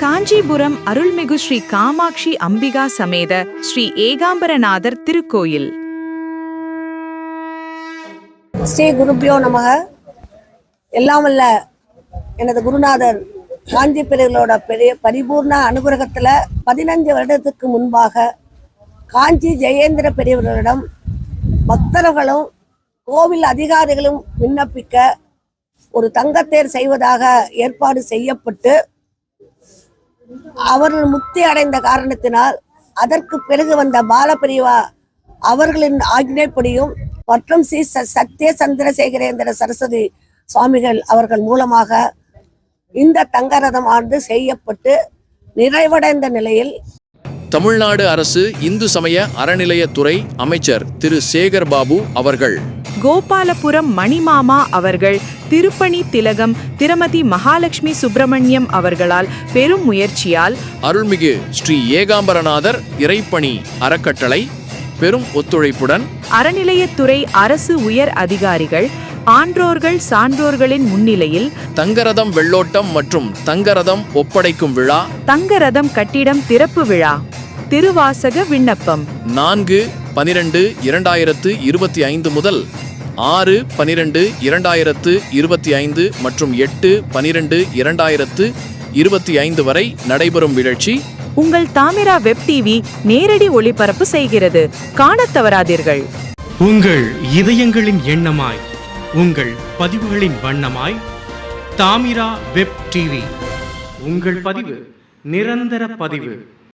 காஞ்சிபுரம் அருள்மிகு ஸ்ரீ காமாட்சி அம்பிகா சமேத ஸ்ரீ ஏகாம்பரநாதர் திருக்கோயில். ஸ்ரீ குருபியோ நமக. எல்லாம் வல்ல எனது குருநாதர் காஞ்சி பிரிவுகளோட பெரிய பரிபூர்ண அனுகிரகத்தில் பதினஞ்சு வருடத்துக்கு முன்பாக காஞ்சி ஜெயேந்திர பெரியவர்களிடம் பக்தர்களும் கோவில் அதிகாரிகளும் விண்ணப்பிக்க ஒரு தங்கத்தேர் செய்வதாக ஏற்பாடு செய்யப்பட்டு அவர்கள் முக்தி அடைந்த காரணத்தினால் அதற்கு பிறகு வந்த பாலபிரிவா அவர்களின் ஆக்ஞைப்படியும் மற்றும் ஸ்ரீ ச- சத்ய சந்திரசேகரேந்திர சரஸ்வதி சுவாமிகள் அவர்கள் மூலமாக இந்த தங்கரதம் ஆண்டு செய்யப்பட்டு நிறைவடைந்த நிலையில் தமிழ்நாடு அரசு இந்து சமய அறநிலையத்துறை அமைச்சர் திரு சேகர் பாபு அவர்கள் கோபாலபுரம் மணிமாமா அவர்கள் திருப்பணி திலகம் திருமதி மகாலட்சுமி சுப்பிரமணியம் அவர்களால் பெரும் முயற்சியால் அருள்மிகு ஸ்ரீ ஏகாம்பரநாதர் இறைப்பணி அறக்கட்டளை பெரும் ஒத்துழைப்புடன் அறநிலையத்துறை அரசு உயர் அதிகாரிகள் ஆன்றோர்கள் சான்றோர்களின் முன்னிலையில் தங்கரதம் வெள்ளோட்டம் மற்றும் தங்கரதம் ஒப்படைக்கும் விழா தங்கரதம் கட்டிடம் திறப்பு விழா திருவாசக விண்ணப்பம். நான்கு பனிரெண்டு இரண்டாயிரத்து இருபத்தி ஐந்து முதல் ஆறு பனிரெண்டு இரண்டாயிரத்து இருபத்தி ஐந்து மற்றும் எட்டு பனிரெண்டு இரண்டாயிரத்து இருபத்தி ஐந்து வரை நடைபெறும் நிகழ்ச்சி உங்கள் தாமிரா வெப் டிவி நேரடி ஒளிபரப்பு செய்கிறது. காணத் தவறாதீர்கள். உங்கள் இதயங்களின் எண்ணமாய் உங்கள் பதிவுகளின் வண்ணமாய் தாமிரா வெப் டிவி உங்கள் பதிவு நிரந்தர பதிவு.